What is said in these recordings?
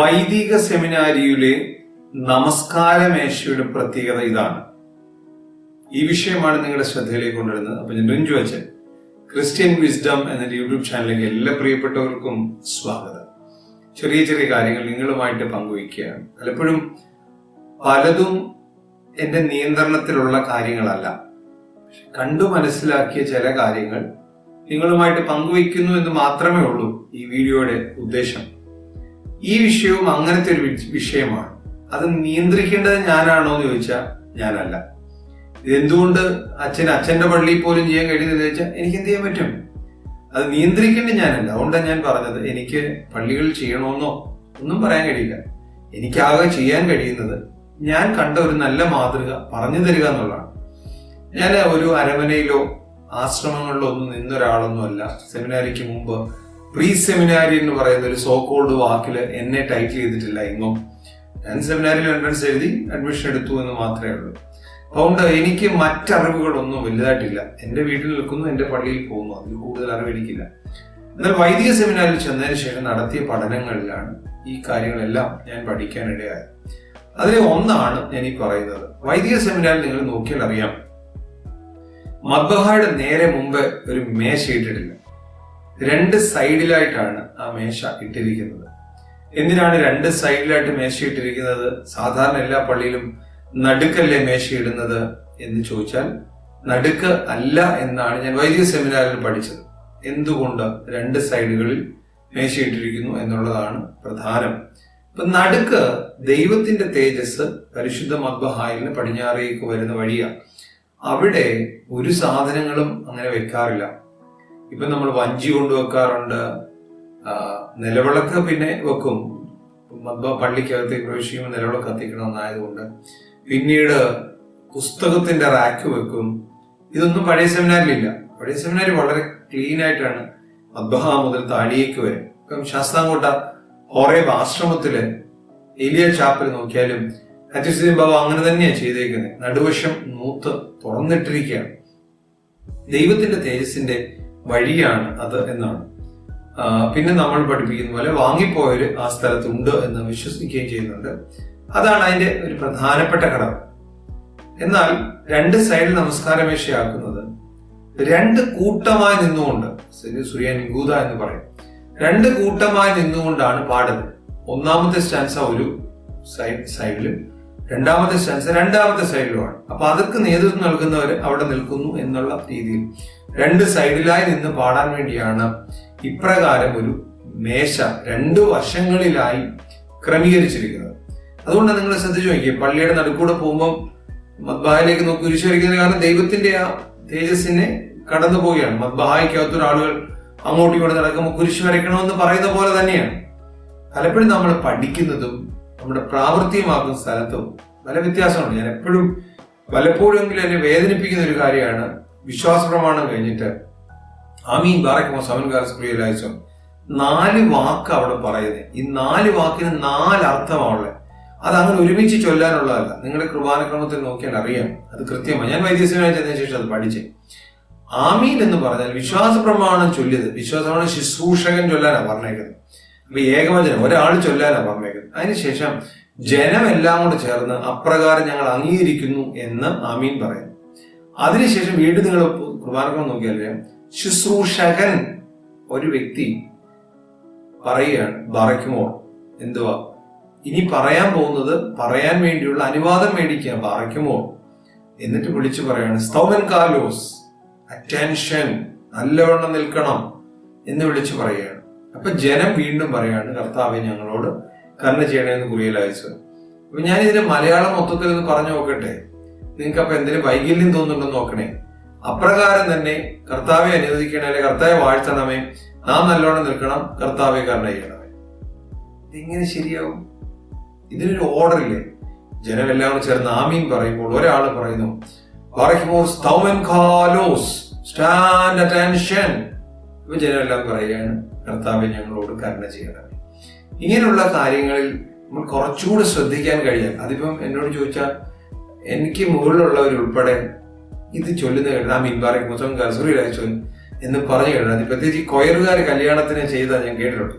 വൈദിക സെമിനാരിയിലെ നമസ്കാരമേശയുടെ പ്രത്യേകത ഇതാണ്. ഈ വിഷയമാണ് നിങ്ങളുടെ ശ്രദ്ധയിലേക്ക് കൊണ്ടുവരുന്നത്. അപ്പൊ ഞാൻ റിഞ്ചു അച്ഛൻ ക്രിസ്ത്യൻ വിസ്ഡം എന്ന യൂട്യൂബ് ചാനലിലേക്ക് എല്ലാ പ്രിയപ്പെട്ടവർക്കും സ്വാഗതം. ചെറിയ ചെറിയ കാര്യങ്ങൾ നിങ്ങളുമായിട്ട് പങ്കുവയ്ക്കുകയാണ്. പലപ്പോഴും പലതും എന്റെ നിയന്ത്രണത്തിലുള്ള കാര്യങ്ങളല്ല. കണ്ടു മനസ്സിലാക്കിയ ചില കാര്യങ്ങൾ നിങ്ങളുമായിട്ട് പങ്കുവയ്ക്കുന്നു എന്ന് മാത്രമേ ഉള്ളൂ ഈ വീഡിയോയുടെ ഉദ്ദേശം. ഈ വിഷയവും അങ്ങനത്തെ ഒരു വിഷയമാണ്. അത് നിയന്ത്രിക്കേണ്ടത് ഞാനാണോ എന്ന് ചോദിച്ചാൽ ഞാനല്ല. ഇതെന്തുകൊണ്ട് അച്ഛൻ അച്ഛന്റെ പള്ളിയിൽ പോലും ചെയ്യാൻ കഴിയുന്നില്ല ചോദിച്ചാൽ എനിക്ക് എന്ത് ചെയ്യാൻ പറ്റും? അത് നിയന്ത്രിക്കേണ്ടത് ഞാനല്ല. അതുകൊണ്ടാണ് ഞാൻ പറഞ്ഞത് എനിക്ക് പള്ളികളിൽ ചെയ്യണമെന്നോ ഒന്നും പറയാൻ കഴിയില്ല. എനിക്കാകെ ചെയ്യാൻ കഴിയുന്നത് ഞാൻ കണ്ട ഒരു നല്ല മാതൃക പറഞ്ഞു തരിക എന്നുള്ളതാണ്. ഞാൻ ഒരു അരമനയിലോ ആശ്രമങ്ങളിലോ ഒന്നും നിന്നൊരാളൊന്നും അല്ല സെമിനാരിക്ക് മുമ്പ് പ്രീ സെമിനാരി എന്ന് പറയുന്ന ഒരു സോ കോൾഡ് വാക്കിൽ എന്നെ ടൈറ്റിൽ ചെയ്തിട്ടില്ല എങ്ങും. ഞാൻ സെമിനാരിൽ എൻട്രൻസ് എഴുതി അഡ്മിഷൻ എടുത്തു എന്ന് മാത്രമേ ഉള്ളൂ. അതുകൊണ്ട് എനിക്ക് മറ്ററിവുകളൊന്നും വലുതായിട്ടില്ല. എന്റെ വീട്ടിൽ നിൽക്കുന്നു എന്റെ പള്ളിയിൽ പോകുന്നു. അതിൽ കൂടുതൽ അറിവ് എനിക്കില്ല. എന്നാൽ വൈദിക സെമിനാറിൽ ചെന്നതിന് ശേഷം നടത്തിയ പഠനങ്ങളിലാണ് ഈ കാര്യങ്ങളെല്ലാം ഞാൻ പഠിക്കാനിടയായത്. അതിൽ ഒന്നാണ് ഞാൻ ഈ പറയുന്നത്. വൈദിക സെമിനാറിൽ നിങ്ങൾ നോക്കിയാൽ അറിയാം. മദ്ബഹായുടെ നേരെ മുമ്പ് ഒരു മേശ ഇട്ടിട്ടില്ല. രണ്ട് സൈഡിലായിട്ടാണ് ആ മേശ ഇട്ടിരിക്കുന്നത്. എന്തിനാണ് രണ്ട് സൈഡിലായിട്ട് മേശ ഇട്ടിരിക്കുന്നത്? സാധാരണ എല്ലാ പള്ളിയിലും നടുക്കല്ലേ മേശ ഇടുന്നത് എന്ന് ചോദിച്ചാൽ നടുക്ക് അല്ല എന്നാണ് ഞാൻ വൈദിക സെമിനാറിൽ പഠിച്ചത്. എന്തുകൊണ്ട് രണ്ട് സൈഡുകളിൽ മേശ ഇട്ടിരിക്കുന്നു എന്നുള്ളതാണ് പ്രധാനം. ഇപ്പൊ നടുക്ക് ദൈവത്തിന്റെ തേജസ് പരിശുദ്ധ മദ്ബഹായിലിന് പടിഞ്ഞാറേക്ക് വരുന്ന വഴിയാണ് അവിടെ ഒരു സാധനങ്ങളും അങ്ങനെ വെക്കാറില്ല. ഇപ്പൊ നമ്മൾ വഞ്ചി കൊണ്ടുവെക്കാറുണ്ട്. നിലവിളക്ക് പിന്നെ വെക്കും. പള്ളിക്കകത്തേക്ക് പ്രവേശിക്കുമ്പോൾ നിലവിളക്ക് കത്തിക്കണമെന്നായതുകൊണ്ട് പിന്നീട് പുസ്തകത്തിന്റെ റാക്ക് വെക്കും. ഇതൊന്നും പഴയ സെമിനാറിലില്ല പഴയ സെമിനാരി വളരെ ക്ലീൻ ആയിട്ടാണ് മദ്ബഹ മുതൽ താഴേക്ക് വരെ. ഇപ്പം ശാസ്താംകോട്ട ഹോറേബ് ആശ്രമത്തിൽ എലിയ ചാപ്പൽ നോക്കിയാലും അച്യുസുദ്ദീൻ ബാബ അങ്ങനെ തന്നെയാണ് ചെയ്തേക്കുന്നത് നടുവശം നൂത്ത് തുറന്നിട്ടിരിക്കുകയാണ്. ദൈവത്തിന്റെ തേജസ്സിന്റെ വഴിയാണ് അത് എന്നാണ്. പിന്നെ നമ്മൾ പഠിപ്പിക്കുന്ന പോലെ വാങ്ങിപ്പോയവര് ആ സ്ഥലത്തുണ്ട് എന്ന് വിശ്വസിക്കുകയും ചെയ്യുന്നുണ്ട്. അതാണ് അതിന്റെ ഒരു പ്രധാനപ്പെട്ട ഘടകം. എന്നാൽ രണ്ട് സൈഡിൽ നമസ്കാരമേശയാക്കുന്നത് രണ്ട് കൂട്ടമായി നിന്നുകൊണ്ട് സൂര്യ ഗൂത എന്ന് പറയും. രണ്ട് കൂട്ടമായി നിന്നുകൊണ്ടാണ് പാടുന്നത് ഒന്നാമത്തെ സ്റ്റാൻസ ഒരു സൈഡ് സൈഡിലും രണ്ടാമത്തെ സെൻസ് രണ്ടാമത്തെ സൈഡിലുമാണ് അപ്പൊ അതൊക്കെ നേതൃത്വം നൽകുന്നവർ അവിടെ നിൽക്കുന്നു എന്നുള്ള രീതിയിൽ. രണ്ട് സൈഡിലായി നിന്ന് പാടാൻ വേണ്ടിയാണ് ഇപ്രകാരം ഒരു മേശ രണ്ട് വർഷങ്ങളിലായി ക്രമീകരിച്ചിരിക്കുന്നത്. അതുകൊണ്ട് നിങ്ങൾ ശ്രദ്ധിച്ചു നോക്കിയേ പള്ളിയുടെ നടുക്കൂടെ പോകുമ്പോൾ മദ്ബാഹിലേക്ക് നോക്കി കുരിശ് വരയ്ക്കുന്നത് കാരണം ദൈവത്തിന്റെ ആ തേജസ്സിനെ കടന്നു പോവുകയാണ്. മദ്ബാഹിക്കകത്തൊരു ആളുകൾ അങ്ങോട്ടും ഇവിടെ നടക്കുമ്പോൾ കുരിശ് വരയ്ക്കണമെന്ന് പറയുന്ന പോലെ തന്നെയാണ്. പലപ്പോഴും നമ്മൾ പഠിക്കുന്നതും നമ്മുടെ പ്രാവർത്തികമാക്കുന്ന സ്ഥലത്തും നല്ല വ്യത്യാസമുണ്ട് ഞാൻ എപ്പോഴും പലപ്പോഴെങ്കിലും എന്നെ വേദനിപ്പിക്കുന്ന ഒരു കാര്യമാണ് വിശ്വാസ പ്രമാണം കഴിഞ്ഞിട്ട് ആമീൻ ബാറക്കുമോ സമൻ പ്രിയലായിച്ചോ നാല് വാക്ക് അവിടെ പറയുന്നത് ഈ നാല് വാക്കിന് നാല് അർത്ഥമാണുള്ളത്. അത് അങ്ങനെ ഒരുമിച്ച് ചൊല്ലാനുള്ളതല്ല. നിങ്ങളുടെ കൃപാനക്രമത്തിൽ നോക്കിയാൽ അറിയാം. അത് കൃത്യമാണ്. ഞാൻ വൈദ്യസനായി ചെന്നതിന് ശേഷം അത് പഠിച്ചേ. ആമീൻ എന്ന് പറഞ്ഞാൽ വിശ്വാസ പ്രമാണം ചൊല്ലിയത്. വിശ്വാസ പ്രമാണം ശുശ്രൂഷകൻ ചൊല്ലാനാണ് പറഞ്ഞേക്കുന്നത്. ഏകവചനം ഒരാൾ ചൊല്ലാനാണ് പറഞ്ഞേക്കുന്നത് അതിനുശേഷം ജനമെല്ലാം കൂടെ ചേർന്ന് അപ്രകാരം ഞങ്ങൾ അംഗീകരിക്കുന്നു എന്ന് ആമീൻ പറയുന്നു. അതിനുശേഷം വീണ്ടും നിങ്ങൾ കുർബാനക്രമം നോക്കിയാൽ ശുശ്രൂഷകൻ ഒരു വ്യക്തി പറയുകയാണ് ബറയ്ക്കുമോ എന്തുവാ? ഇനി പറയാൻ പോകുന്നത് പറയാൻ വേണ്ടിയുള്ള അനുവാദം മേടിക്കുക ബറയ്ക്കുമോ എന്നിട്ട് വിളിച്ചു പറയാണ് സ്തൗമൻ കാലോസ് അറ്റൻഷൻ നല്ലവണ്ണം നിൽക്കണം എന്ന് വിളിച്ചു പറയുകയാണ്. അപ്പൊ ജനം വീണ്ടും പറയാണ് കർത്താവെ ഞങ്ങളോട് കരുണ ചെയ്യണമെന്ന് കുറിയിൽ അയച്ചു. അപ്പൊ ഞാൻ ഇതിന്റെ മലയാളം മൊത്തത്തിൽ ഒന്ന് പറഞ്ഞു നോക്കട്ടെ. നിങ്ങൾക്ക് അപ്പൊ എന്തെങ്കിലും വൈകല്യം തോന്നുന്നുണ്ടെന്ന് നോക്കണേ. അപ്രകാരം തന്നെ കർത്താവെ അനുവദിക്കണേ അല്ലെ കർത്താവെ വാഴ്ത്തണമേ നാം നല്ലോണം നിൽക്കണം കർത്താവെ കരുണ ചെയ്യണമേ. ഇതെങ്ങനെ ശരിയാവും? ഇതിനൊരു ഓർഡർ ഇല്ലേ? ജനമെല്ലാം കൂടെ ചേർന്ന് ആമീൻ പറയുമ്പോൾ ഒരാൾ പറയുന്നു "പറയ്ക്കുമോർ സ്തൗമൻ കാലോസ്, സ്റ്റാൻഡ് അറ്റൻഷൻ ഇപ്പൊ ജനമെല്ലാം പറയുകയാണ് കർത്താവ് ഞങ്ങളോട് കരുണ ചെയ്യണം ഇങ്ങനെയുള്ള കാര്യങ്ങളിൽ നമ്മൾ കുറച്ചുകൂടി ശ്രദ്ധിക്കാൻ കഴിയാൻ അതിപ്പം എന്നോട് ചോദിച്ചാൽ എനിക്ക് മുകളിലുള്ളവരുൾപ്പെടെ ഇത് ചൊല്ലുന്ന കേട്ടത് ആ മീൻപാറയ്ക്ക് മൊത്തം കസൂരി രാജോൻ എന്ന് പറഞ്ഞു കേട്ടത് അത് ഈ കൊയറുകാർ കല്യാണത്തിന് ചെയ്താൽ ഞാൻ കേട്ടിട്ടുണ്ട്.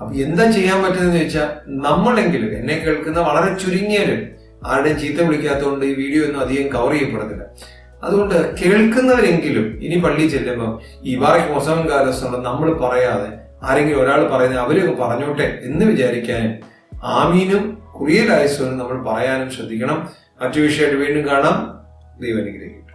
അപ്പൊ എന്താ ചെയ്യാൻ പറ്റുന്നതെന്ന് ചോദിച്ചാൽ നമ്മളെങ്കിലും എന്നെ കേൾക്കുന്ന വളരെ ചുരുങ്ങിയവരും ആരുടെയും ചീത്ത വിളിക്കാത്തതുകൊണ്ട് ഈ വീഡിയോ ഒന്നും അധികം കവർ ചെയ്യപ്പെടുന്നില്ല. അതുകൊണ്ട് കേൾക്കുന്നവരെങ്കിലും ഇനി പള്ളി ചെല്ലുമ്പോൾ ഈ ബാറക് മൊസവൻ കാലസുണ്ട് നമ്മൾ പറയാതെ ആരെങ്കിലും ഒരാൾ പറയുന്നത് അവരൊക്കെ പറഞ്ഞോട്ടെ എന്ന് വിചാരിക്കാനും ആമീനും കുറിയലായസോനും നമ്മൾ പറയാനും ശ്രദ്ധിക്കണം. മറ്റു വിഷയമായിട്ട് വീണ്ടും കാണാം. ദൈവം അനുഗ്രഹിക്കട്ടെ